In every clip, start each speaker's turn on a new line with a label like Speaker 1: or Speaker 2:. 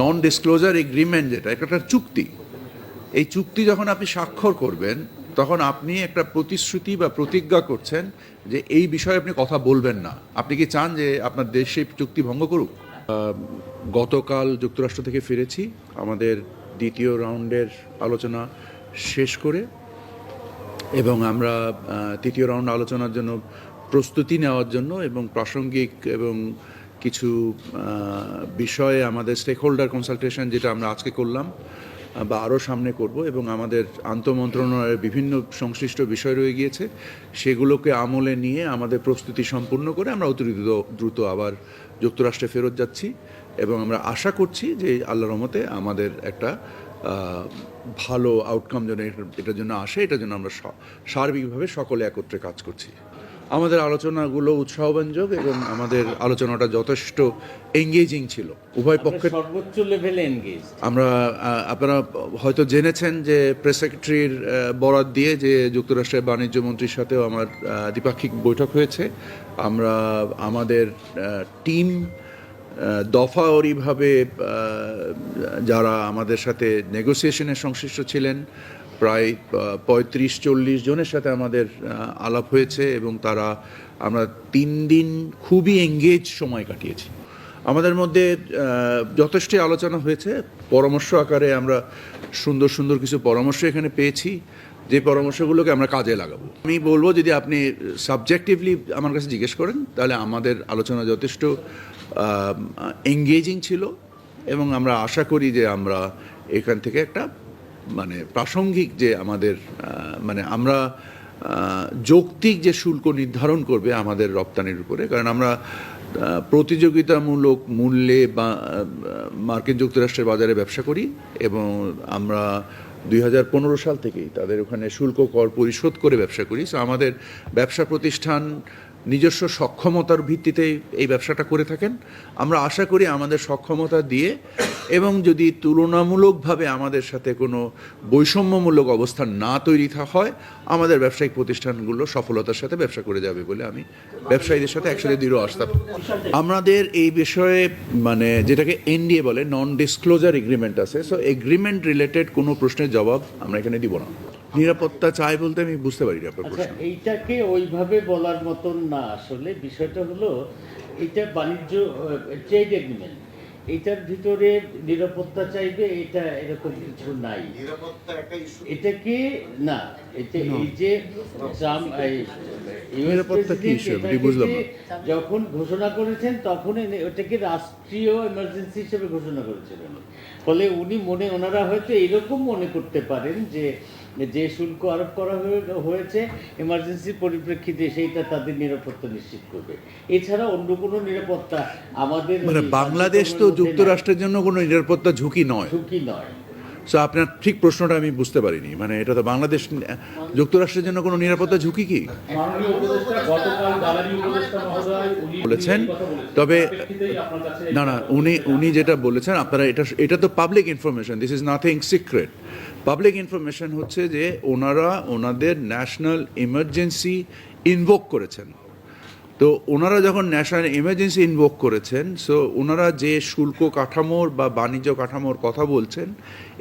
Speaker 1: নন disclosure agreement যেটা, এটা একটা চুক্তি। এই চুক্তি যখন আপনি স্বাক্ষর করবেন, তখন আপনি একটা প্রতিশ্রুতি বা প্রতিজ্ঞা করছেন যে এই বিষয়ে আপনি কথা বলবেন না। আপনি কি চান যে আপনার দেশ সেই চুক্তি ভঙ্গ করুক? গতকাল যুক্তরাষ্ট্র থেকে ফিরেছি। আমাদের দ্বিতীয় রাউন্ডের আলোচনা শেষ করে এবং আমরা তৃতীয় রাউন্ড আলোচনার জন্য প্রস্তুতি নেওয়ার জন্য এবং প্রাসঙ্গিক এবং কিছু বিষয়ে আমাদের স্টেক হোল্ডার কনসালটেশন যেটা আমরা আজকে করলাম, বা আরও সামনে করব এবং আমাদের আন্তঃমন্ত্রণালয়ের বিভিন্ন সংশ্লিষ্ট বিষয় রয়ে গিয়েছে, সেগুলোকে আমলে নিয়ে আমাদের প্রস্তুতি সম্পূর্ণ করে আমরা অতি দ্রুত- আবার যুক্তরাষ্ট্রে ফেরত যাচ্ছি এবং আমরা আশা করছি যে আল্লাহ রহমতে আমাদের একটা ভালো আউটকাম যেন এটার- জন্য আসে, এটার জন্য আমরা সার্বিকভাবে সকলে একত্রে কাজ করছি। আমাদের আলোচনাগুলো উৎসাহব্যঞ্জক এবং আমাদের আলোচনাটা যথেষ্ট এঙ্গেজিং ছিল। উভয় পক্ষে
Speaker 2: সর্বোচ্চ লেভেলে এনগেজ
Speaker 1: আমরা আপনারা হয়তো জেনেছেন যে প্রেস সেক্রেটারির বরাত দিয়ে যে যুক্তরাষ্ট্রের বাণিজ্য মন্ত্রীর সাথেও আমার দ্বিপাক্ষিক বৈঠক হয়েছে। আমরা আমাদের টিম দফাওয়ারিভাবে আহ, যারা আমাদের সাথে নেগোসিয়েশনে সংশ্লিষ্ট ছিলেন প্রায় পঁয়ত্রিশ চল্লিশ জনের সাথে আমাদের আলাপ হয়েছে এবং তারা আমরা তিন দিন খুবই এঙ্গেজ সময় কাটিয়েছি। আমাদের মধ্যে আহ, যথেষ্ট আলোচনা হয়েছে। পরামর্শ আকারে আমরা সুন্দর সুন্দর কিছু পরামর্শ এখানে পেয়েছি। যে পরামর্শগুলোকে আমরা কাজে লাগাবো। আমি বলব যদি আপনি সাবজেক্টিভলি আমার কাছে জিজ্ঞেস করেন তাহলে আমাদের আলোচনা যথেষ্ট এঙ্গেজিং ছিল এবং আমরা আশা করি যে আমরা এখান থেকে একটা মানে প্রাসঙ্গিক যে আমাদের মানে আমরা যৌক্তিক যে শুল্ক নির্ধারণ করবে আমাদের রপ্তানির উপরে, কারণ আমরা প্রতিযোগিতামূলক মূল্যে বা মার্কিন যুক্তরাষ্ট্রের বাজারে ব্যবসা করি এবং আমরা দুই হাজার পনেরো সাল থেকেই তাদের ওখানে শুল্ক কর পরিশোধ করে ব্যবসা করি। সো আমাদের ব্যবসা প্রতিষ্ঠান নিজস্ব সক্ষমতার ভিত্তিতে এই ব্যবসাটা করে থাকেন। আমরা আশা করি আমাদের সক্ষমতা দিয়ে এবং যদি তুলনামূলকভাবে আমাদের সাথে কোনো বৈষম্যমূলক অবস্থান না তৈরি হয়, আমাদের ব্যবসায়িক প্রতিষ্ঠানগুলো সফলতার সাথে ব্যবসা করে যাবে বলে আমি ব্যবসায়ীদের সাথে একসাথে দৃঢ় আস্থা আমাদের এই বিষয়ে মানে যেটাকে এনডিএ বলে নন ডিসক্লোজার এগ্রিমেন্ট আছে। সো এগ্রিমেন্ট রিলেটেড কোনো প্রশ্নের জবাব আমরা এখানে দিব না। নিরাপত্তা চাই বলতে আমি বুঝতে পারি না আপনার
Speaker 2: আচ্ছা
Speaker 1: প্রশ্ন
Speaker 2: এইটাকে ওইভাবে বলার মতন না আসলে। বিষয়টা হলো এটা বাণিজ্য ট্রেড এগ্রিমেন্ট এটার ভিতরে নিরাপত্তা চাইবে এটা এরকম কিছু নাই। এটাকে না এটা এই যে ট্রাম্প
Speaker 1: নিরাপত্তা কি বুঝলাম
Speaker 2: যখন ঘোষণা করেছেন তখন ওটাকে রাষ্ট্রীয় এমার্জেন্সি হিসেবে ঘোষণা করেছিলেন। ফলে উনি মনে ওনারা হয়তো এরকম মনে করতে পারেন যে যে শুল্ক আরোপ করা হয়েছে এমার্জেন্সির পরিপ্রেক্ষিতে সেইটা তাদের নিরাপত্তা নিশ্চিত করবে এছাড়া অন্য কোনো নিরাপত্তা আমাদের
Speaker 1: মানে বাংলাদেশ তো যুক্তরাষ্ট্রের জন্য কোনো নিরাপত্তা ঝুঁকি নয়।
Speaker 2: ঝুঁকি নয়
Speaker 1: সো আপনার ঠিক প্রশ্নটা আমি বুঝতে পারিনি। মানে এটা তো বাংলাদেশ যুক্তরাষ্ট্রের জন্য কোনো নিরাপত্তা ঝুঁকি কি? বলেছেন। তবে না না উনি উনি যেটা বলেছেন আপনারা এটা এটা তো public information this is nothing secret public information হচ্ছে যে ওনারা ওনাদের ন্যাশনাল ইমার্জেন্সি ইনভোক করেছেন। তো ওনারা যখন ন্যাশনাল ইমার্জেন্সি ইনভোক করেছেন সো ওনারা যে শুল্ক কাঠামোর বা বাণিজ্য কাঠামোর কথা বলছেন,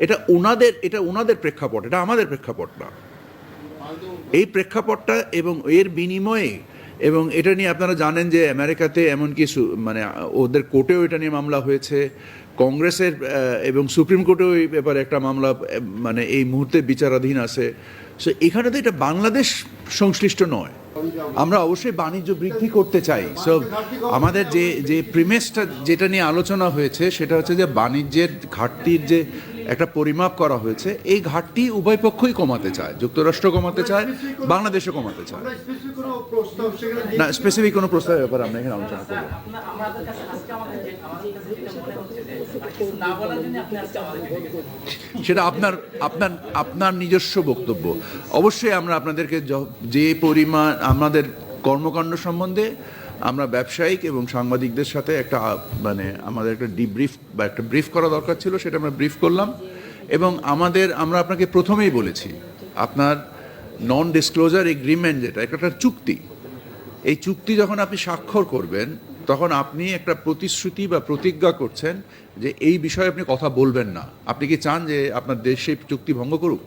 Speaker 1: এটা ওনাদের এটা ওনাদের প্রেক্ষাপট, এটা আমাদের প্রেক্ষাপট না। এই প্রেক্ষাপটটা এবং এর বিনিময়ে, এবং এটা নিয়ে আপনারা জানেন যে আমেরিকাতে এমন কিছু মানে ওদের কোর্টেও এটা নিয়ে মামলা হয়েছে, কংগ্রেসের এবং সুপ্রিম কোর্টেও এই ব্যাপারে একটা মামলা মানে এই মুহূর্তে বিচারাধীন আছে। সো এখানে তো এটা বাংলাদেশ সংশ্লিষ্ট নয়। আমরা অবশ্যই বাণিজ্য বৃদ্ধি করতে চাই। সো আমাদের যে যে প্রিমেসটা যেটা নিয়ে আলোচনা হয়েছে, সেটা হচ্ছে যে বাণিজ্যের ঘাটতির যে একটা পরিমাপ করা হয়েছে, এই ঘাটতি উভয় পক্ষই কমাতে চায়, যুক্তরাষ্ট্র কমাতে চায়, বাংলাদেশও কমাতে চায় না স্পেসিফিক কোনো প্রস্তাবের ব্যাপারে আমরা এখানে আলোচনা করব। সেটা আপনার আপনার আপনার নিজস্ব বক্তব্য অবশ্যই আমরা আপনাদেরকে যে পরিমাণ আমাদের কর্মকাণ্ড সম্বন্ধে আমরা ব্যবসায়িক এবং সাংবাদিকদের সাথে একটা মানে আমাদের একটা ডিব্রিফ বা একটা ব্রিফ করা দরকার ছিল, সেটা আমরা ব্রিফ করলাম। এবং আমাদের, আমরা আপনাকে প্রথমেই বলেছি, আপনার নন ডিসক্লোজার এগ্রিমেন্ট যেটা একটা চুক্তি। এই চুক্তি যখন আপনি স্বাক্ষর করবেন, তখন আপনি একটা প্রতিশ্রুতি বা প্রতিজ্ঞা করছেন যে এই বিষয়ে আপনি কথা বলবেন না। আপনি কি চান যে আপনার দেশ সেই চুক্তি ভঙ্গ করুক?